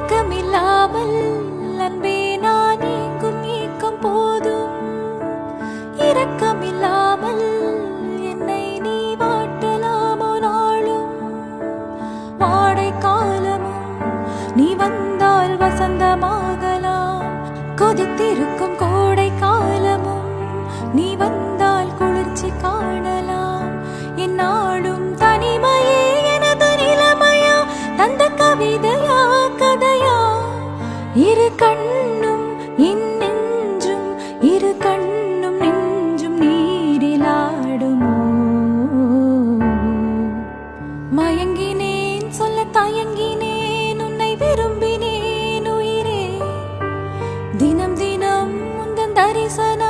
இரக்கமில்லாமல் அன்பே நான் ஏங்கும் ஏக்கம் போதும். இரக்கமில்லாமல் என்னை நீ வாட்டலாமோ நாளும். வாடை காலமும் நீ வந்தால் வசந்தமாகலாம். கொதித்திருக்கும் கோடை காலமும் நீ வந்தால் குளிர்ச்சி காணலாம். என் நாளும் தனிமையே எனது நிலைமையா? தந்த கவிதை இரு கண்ணும் என் நெஞ்சும் இரு கண்ணும் நெஞ்சும் நீரிலாடுமோ? மயங்கினேன் சொல்ல தயங்கினேன் உன்னை விரும்பினேன் உயிரே. தினம் தினம் உந்தன் தரிசனம்